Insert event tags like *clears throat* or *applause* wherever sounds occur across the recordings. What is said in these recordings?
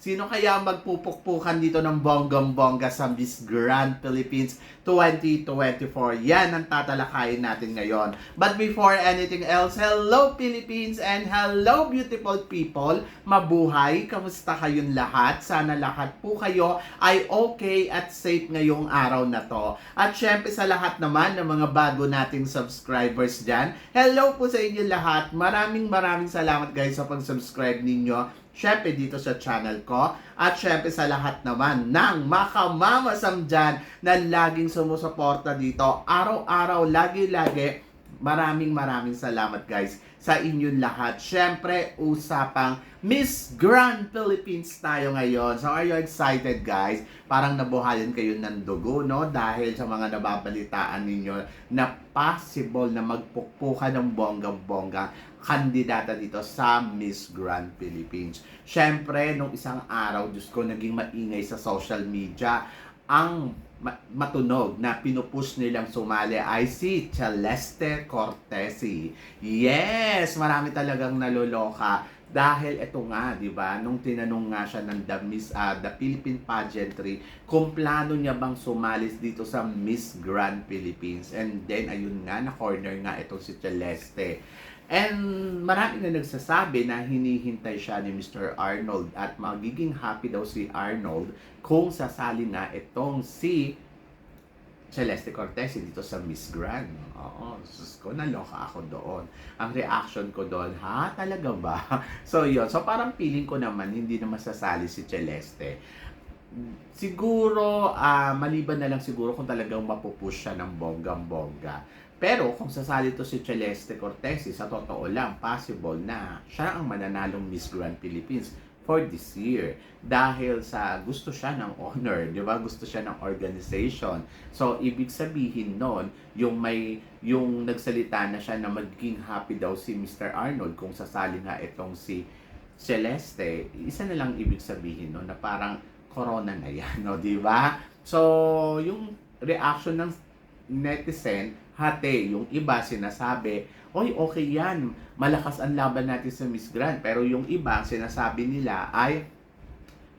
Sino kaya magpupukpukan dito ng bonggam-bongga sa Miss Grand Philippines 2024? Yan ang tatalakayin natin ngayon. But before anything else, hello Philippines and hello beautiful people! Mabuhay! Kamusta kayong lahat? Sana lahat po kayo ay okay at safe ngayong araw na to. At syempre sa lahat naman ng mga bago nating subscribers dyan, hello po sa inyo lahat. Maraming maraming salamat guys sa pag-subscribe ninyo. Syempre dito sa channel ko. At syempre sa lahat naman ng makamamasam dyan na laging sumusuporta dito. Araw-araw, lagi-lagi. Maraming maraming salamat guys sa inyong lahat. Syempre, usapang Miss Grand Philippines tayo ngayon. So, are you excited guys? Parang nabuhayan kayo ng dugo, no? Dahil sa mga nababalitaan ninyo na possible na magpukpukan ng bonggang-bongga kandidata dito sa Miss Grand Philippines. Syempre, nung isang araw, Diyos ko, naging maingay sa social media ang ma- matunog na pinupush nilang sumali ay si Celeste Cortesi. Yes, marami talagang naloloka dahil ito nga, 'di ba, nung tinanong nga siya ng the Miss uh, the Philippine pageantry kung plano niya bang sumali dito sa Miss Grand Philippines. And then ayun nga na corner nga itong si Celeste. And marami na nagsasabi na hinihintay siya ni Mr. Arnold at magiging happy daw si Arnold kung sasali na itong si Celeste Cortez dito sa Miss Grand. Oo, sus ko, naloka ako doon. Ang reaction ko doon, ha? Talaga ba? *laughs* so, yun. So, parang feeling ko naman, hindi na masasali si Celeste. Siguro, ah maliban na lang siguro kung talagang mapupush siya ng bonggang-bongga. Pero kung sasali to si Celeste Cortez, sa totoo lang, possible na siya ang mananalong Miss Grand Philippines for this year dahil sa gusto siya ng honor, 'di ba? Gusto siya ng organization. So ibig sabihin noon, yung may yung nagsalita na siya na magiging happy daw si Mr. Arnold kung sasali nga itong si Celeste, isa na lang ibig sabihin no na parang corona na yan, no, 'di ba? So yung reaction ng netizen, hati, yung iba sinasabi, oy, okay yan, malakas ang laban natin sa Miss Grand. Pero yung iba, sinasabi nila ay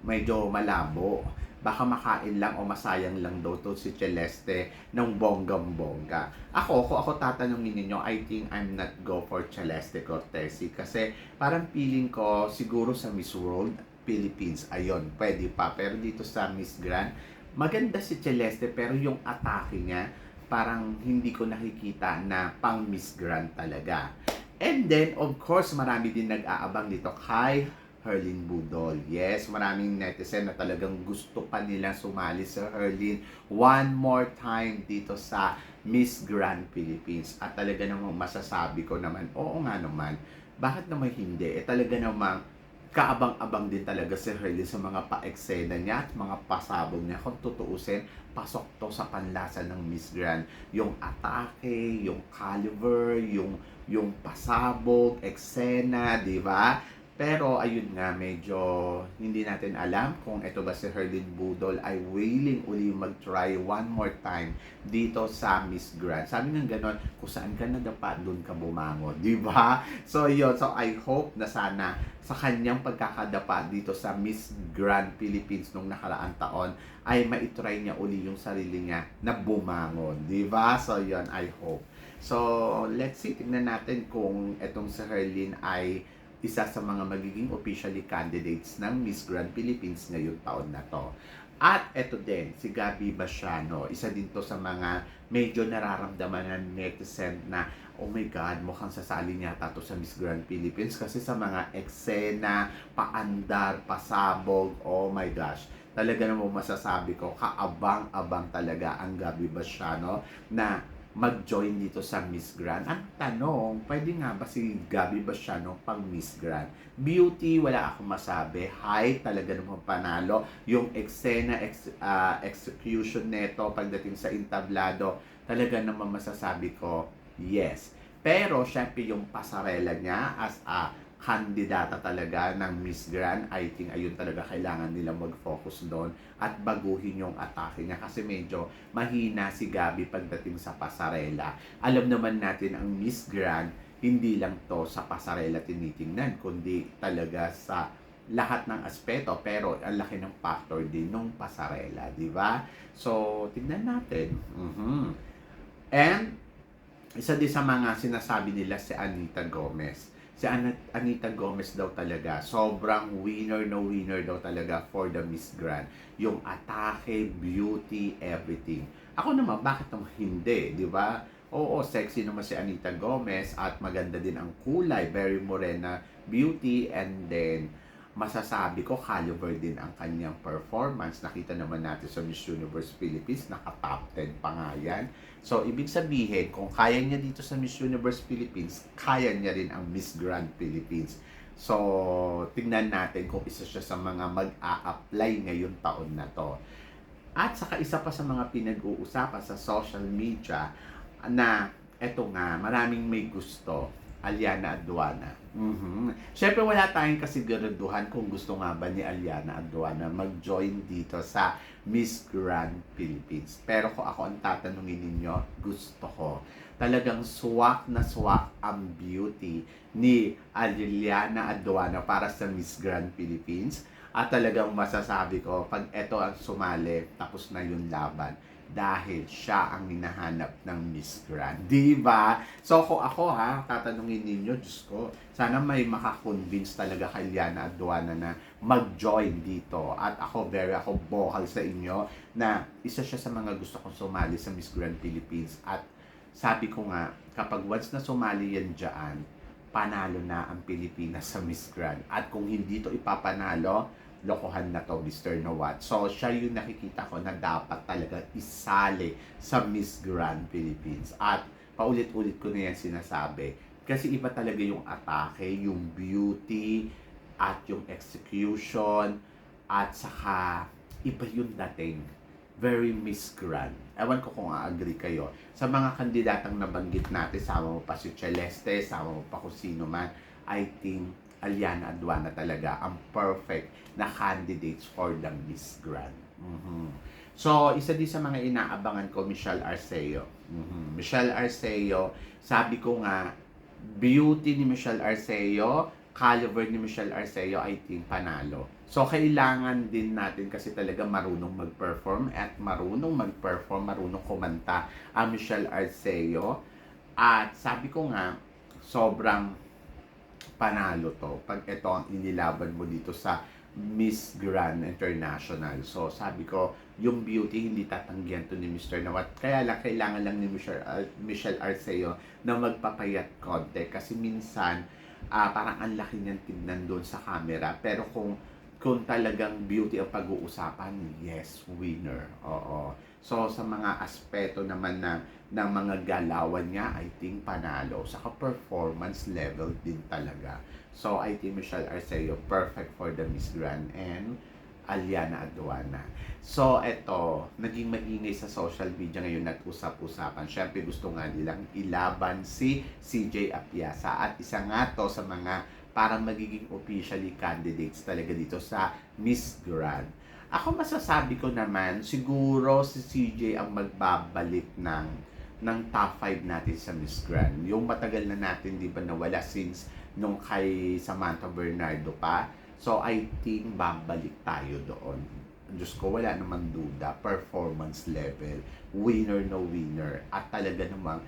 medyo malabo. Baka makain lang o masayang lang daw to si Celeste ng bonggam-bongga. Ako, kung ako tatanungin ninyo, I think I'm not go for Celeste Cortesi kasi parang feeling ko siguro sa Miss World Philippines, ayon, pwede pa. Pero dito sa Miss Grand, maganda si Celeste pero yung atake niya, parang hindi ko nakikita na pang Miss Grand talaga. And then, of course, marami din nag-aabang dito kay Herlin Budol. Yes, maraming netizen na talagang gusto pa nilang sumali sa Herlin one more time dito sa Miss Grand Philippines. At talaga namang masasabi ko naman, oo nga naman, bakit naman hindi? Eh talaga namang kaabang-abang din talaga si Hurley sa mga pa-eksena niya at mga pasabog niya. Kung tutuusin, pasok to sa panlasa ng Miss Grand. Yung atake, yung caliber, yung yung pasabog, eksena, di ba? Pero ayun nga, medyo hindi natin alam kung ito ba si Herlin Budol ay willing uli mag-try one more time dito sa Miss Grand. Sabi nga ganon, kung saan ka nadapa, doon ka bumangon. *laughs* Di ba? So yun, so I hope na sana sa kanyang pagkakadapa dito sa Miss Grand Philippines nung nakaraang taon ay maitry niya uli yung sarili niya na bumangon. Di ba? So yun, I hope. So, let's see, tignan natin kung itong si Herlin ay isa sa mga magiging officially candidates ng Miss Grand Philippines ngayong taon na to. At eto din, si Gabi Basiano, isa din to sa mga medyo nararamdaman ng netizen na, oh my God, mukhang sasali niya to sa Miss Grand Philippines kasi sa mga eksena, paandar, pasabog, oh my gosh, talaga namang masasabi ko, kaabang-abang talaga ang Gabi Basiano na mag-join dito sa Miss Grand. Ang tanong, pwede nga ba si Gabi Basiano pang Miss Grand? Beauty, wala akong masabi. Height, talaga namang panalo. Yung eksena, ex, uh, execution neto pagdating sa entablado, talaga namang masasabi ko, yes. Pero, syempre, yung pasarela niya as a kandidata talaga ng Miss Grand, I think ayun talaga kailangan nila mag-focus doon at baguhin yung atake niya kasi medyo mahina si Gabi pagdating sa pasarela. Alam naman natin ang Miss Grand, hindi lang to sa pasarela tinitingnan, kundi talaga sa lahat ng aspeto pero ang laki ng factor din ng pasarela, di ba? So, tignan natin. Mhm. And isa din sa mga sinasabi nila si Anita Gomez. Si Anita Gomez daw talaga, sobrang winner no winner daw talaga for the Miss Grand. Yung atake, beauty, everything. Ako naman, bakit naman hindi, di ba? Oo, sexy naman si Anita Gomez at maganda din ang kulay, very morena beauty and then masasabi ko caliber din ang kanyang performance. Nakita naman natin sa Miss Universe Philippines, naka-top 10 pa nga yan. So, ibig sabihin, kung kaya niya dito sa Miss Universe Philippines, kaya niya rin ang Miss Grand Philippines. So, tingnan natin kung isa siya sa mga mag-a-apply ngayong taon na to. At saka isa pa sa mga pinag-uusapan sa social media na eto nga, maraming may gusto. Aliana Aduana. Mhm. Siyempre wala tayong kasiguraduhan kung gusto nga ba ni Aliana Aduana mag-join dito sa Miss Grand Philippines. Pero kung ako ang tatanungin ninyo, gusto ko. Talagang swak na swak ang beauty ni Aliana Aduana para sa Miss Grand Philippines. At talagang masasabi ko, pag eto ang sumali, tapos na yung laban dahil siya ang hinahanap ng Miss Grand. Di ba? So kung ako ha, tatanungin ninyo, Diyos ko, sana may makakonvince talaga kay Liana Aduana na mag-join dito. At ako, very ako vocal sa inyo na isa siya sa mga gusto kong sumali sa Miss Grand Philippines. At sabi ko nga, kapag once na sumali yan dyan, panalo na ang Pilipinas sa Miss Grand. At kung hindi to ipapanalo, lokohan na to, Mr. Nawat. So, siya yung nakikita ko na dapat talaga isali sa Miss Grand Philippines. At paulit-ulit ko na yan sinasabi. Kasi iba talaga yung atake, yung beauty, at yung execution, at saka iba yung dating. Very Miss Grand. Ewan ko kung a-agree kayo. Sa mga kandidatang nabanggit natin, sama mo pa si Celeste, sama mo pa kung sino man, I think Aliana Aduana talaga ang perfect na candidates for the Miss Grand. Mhm. So, isa din sa mga inaabangan ko, Michelle Arceo. Mhm. Michelle Arceo, sabi ko nga, beauty ni Michelle Arceo, caliber ni Michelle Arceo, I think panalo. So, kailangan din natin kasi talaga marunong mag-perform at marunong mag-perform, marunong kumanta ang Michelle Arceo. At sabi ko nga, sobrang panalo to pag ito ang inilaban mo dito sa Miss Grand International. So, sabi ko, yung beauty hindi tatanggihan to ni Mr. Nawat. Kaya lang, kailangan lang ni Michelle, uh, Michelle Arceo na magpapayat konti. Kasi minsan, ah, parang ang laki niyang tignan doon sa camera. Pero kung kung talagang beauty ang pag-uusapan, yes, winner. Oo. So, sa mga aspeto naman na ng mga galawan niya, I think panalo. Saka performance level din talaga. So, I think Michelle Arceo, perfect for the Miss Grand and Aliana Aduana. So, eto, naging magingay sa social media ngayon at usap-usapan. Siyempre, gusto nga nilang ilaban si CJ Apiasa. At isa nga to sa mga para magiging officially candidates talaga dito sa Miss Grand. Ako masasabi ko naman, siguro si CJ ang magbabalik ng ng top 5 natin sa Miss Grand. Yung matagal na natin, di ba, nawala since nung kay Samantha Bernardo pa. So, I think babalik tayo doon. Diyos ko, wala namang duda. Performance level. Winner no winner. At talaga namang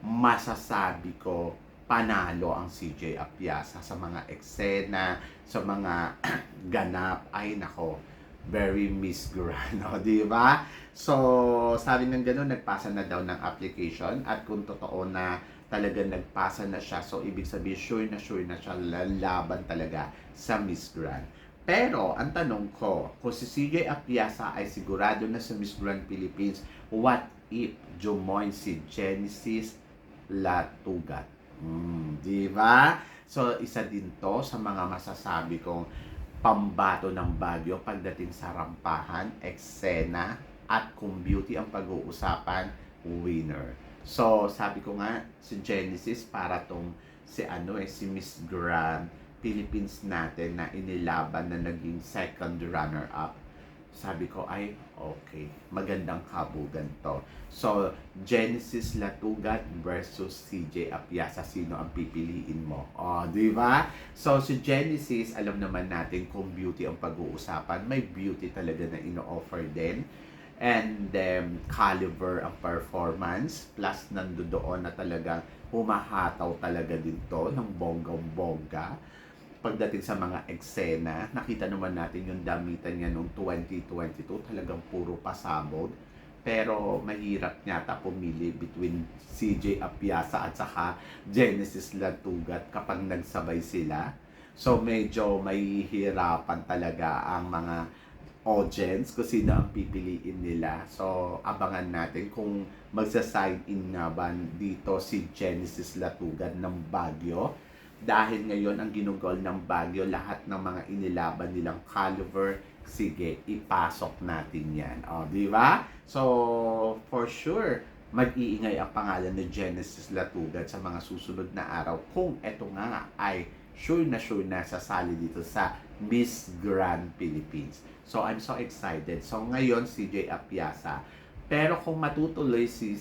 masasabi ko panalo ang CJ Apiasa sa mga eksena, sa mga *clears throat* ganap. Ay, nako, very Miss *laughs* Grano, di ba? So, sabi ng gano'n, nagpasa na daw ng application at kung totoo na talaga nagpasa na siya, so ibig sabihin, sure na sure na siya lalaban talaga sa Miss Grand. Pero, ang tanong ko, kung si CJ Apiasa ay sigurado na sa Miss Grand Philippines, what if jumoin si Genesis Latugat? Hmm, di ba? So, isa din to sa mga masasabi kong pambato ng Baguio pagdating sa rampahan, eksena, at kung beauty ang pag-uusapan, winner. So, sabi ko nga, si Genesis para tong si ano eh, si Miss Grand Philippines natin na inilaban na naging second runner-up, sabi ko, ay, okay, magandang kabugan to. So, Genesis Latugat versus CJ Apiasa, sino ang pipiliin mo? O, di ba? So, si Genesis, alam naman natin kung beauty ang pag-uusapan, may beauty talaga na ino-offer din. And then, caliber ang performance, plus nandoon na talagang humahataw talaga din to ng bonggang-bongga pagdating sa mga eksena, nakita naman natin yung damitan niya noong 2022, talagang puro pasabog. Pero mahirap yata pumili between CJ Apiasa at saka Genesis Latugat kapag nagsabay sila. So medyo mahihirapan talaga ang mga audience kung sino ang pipiliin nila. So abangan natin kung magsa-sign in nga ba dito si Genesis Latugat ng Baguio dahil ngayon ang ginugol ng Baguio, lahat ng mga inilaban nilang caliber, sige, ipasok natin yan. O, di ba? So, for sure, mag-iingay ang pangalan ni Genesis Latugan sa mga susunod na araw kung eto nga ay sure na sure na sasali dito sa Miss Grand Philippines. So, I'm so excited. So, ngayon, CJ Apiasa. Pero kung matutuloy si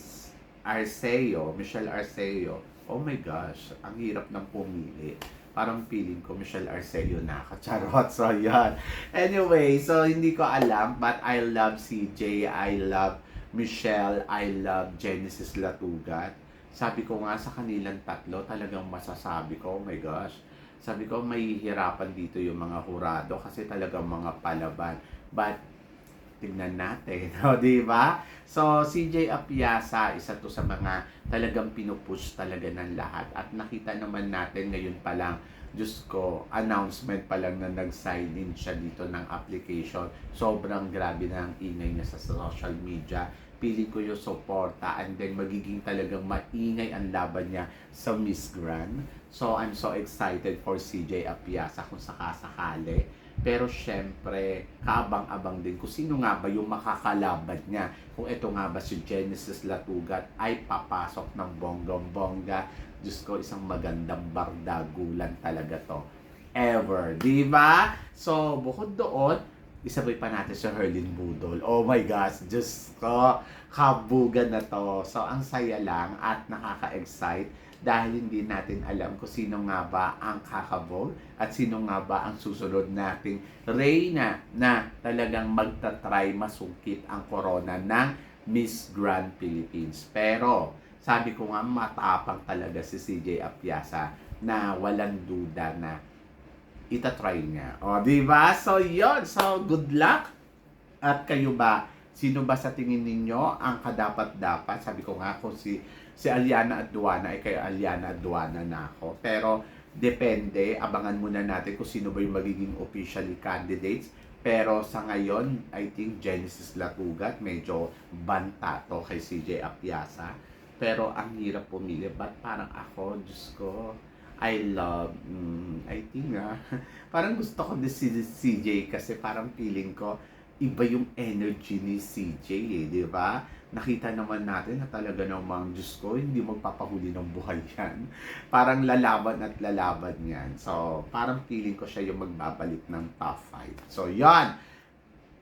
Arceo, Michelle Arceo, oh my gosh, ang hirap ng pumili. Parang feeling ko Michelle Arceo na *laughs* Charot. So, yan. Anyway, so hindi ko alam, but I love CJ, I love Michelle, I love Genesis Latugat. Sabi ko nga sa kanilang tatlo, talagang masasabi ko, oh my gosh, sabi ko, may hirapan dito yung mga hurado kasi talagang mga palaban. But, tingnan natin, *laughs* o, di ba? So, CJ Apiasa, isa to sa mga talagang pinupush talaga ng lahat. At nakita naman natin ngayon pa lang, Diyos ko, announcement pa lang na nag-sign in siya dito ng application. Sobrang grabe na ang ingay niya sa social media. Pili ko yung suporta and then magiging talagang maingay ang laban niya sa Miss Grand. So, I'm so excited for CJ Apiasa kung sakasakali. Pero syempre, kaabang-abang din kung sino nga ba yung makakalaban niya. Kung ito nga ba si Genesis Latugat ay papasok ng bonggong-bongga. Diyos ko, isang magandang bardagulan talaga to. Ever. Di ba? So, bukod doon, isabay pa natin si Herlin Budol. Oh my gosh, Diyos ko, kabugan na to. So, ang saya lang at nakaka-excite dahil hindi natin alam kung sino nga ba ang kakabog at sino nga ba ang susunod nating Reyna na talagang magta-try masungkit ang corona ng Miss Grand Philippines. Pero, sabi ko nga, matapang talaga si CJ Apiasa na walang duda na itatry niya. O, di ba? So, yon So, good luck. At kayo ba, sino ba sa tingin ninyo ang kadapat-dapat? Sabi ko nga, kung si, si Aliana Aduana, ay kay Aliana Aduana na ako. Pero, depende. Abangan muna natin kung sino ba yung magiging officially candidates. Pero sa ngayon, I think Genesis Latugat, medyo banta to kay CJ Apiasa. Pero ang hirap pumili. Ba't parang ako, Diyos ko, I love, mm, I think ah, *laughs* parang gusto ko si CJ kasi parang feeling ko, iba yung energy ni CJ eh, di ba? Nakita naman natin na talaga namang, Diyos ko, hindi magpapahuli ng buhay *laughs* yan. Parang lalaban at lalaban yan. So, parang feeling ko siya yung magbabalik ng top 5. So, yan.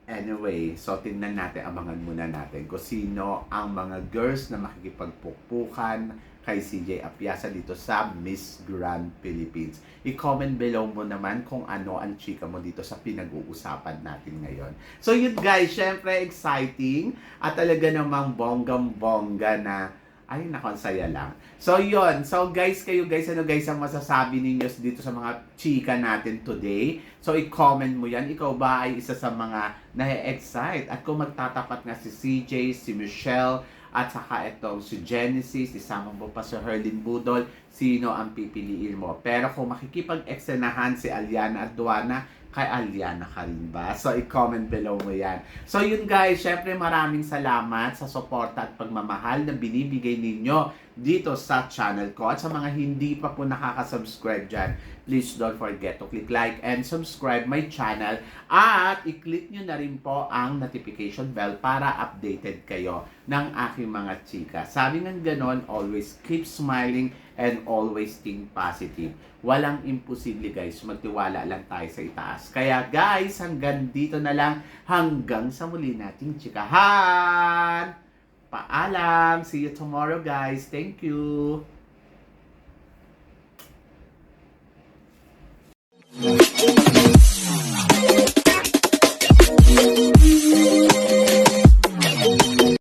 Anyway, so tingnan natin, abangan muna natin kung sino ang mga girls na makikipagpukpukan kay CJ Apiasa dito sa Miss Grand Philippines. I-comment below mo naman kung ano ang chika mo dito sa pinag-uusapan natin ngayon. So yun guys, syempre exciting at talaga namang bonggang-bongga na ay, ang saya lang. So, yun. So, guys, kayo guys, ano guys ang masasabi ninyo dito sa mga chika natin today? So, i-comment mo yan. Ikaw ba ay isa sa mga na-excite? At kung magtatapat nga si CJ, si Michelle, at saka itong si Genesis, isama mo pa si Herlin Budol, sino ang pipiliin mo? Pero kung makikipag-eksenahan si Aliana at Duana, kay Aliana ka rin ba? So, i-comment below mo yan. So, yun guys, syempre maraming salamat sa suporta at pagmamahal na binibigay ninyo dito sa channel ko. At sa mga hindi pa po nakaka-subscribe dyan, please don't forget to click like and subscribe my channel at i-click nyo na rin po ang notification bell para updated kayo ng aking mga chika. Sabi ng ganon, always keep smiling and always think positive. Walang imposible guys, magtiwala lang tayo sa itaas. Kaya guys, hanggang dito na lang, hanggang sa muli nating chikahan! Paalam! See you tomorrow guys. Thank you!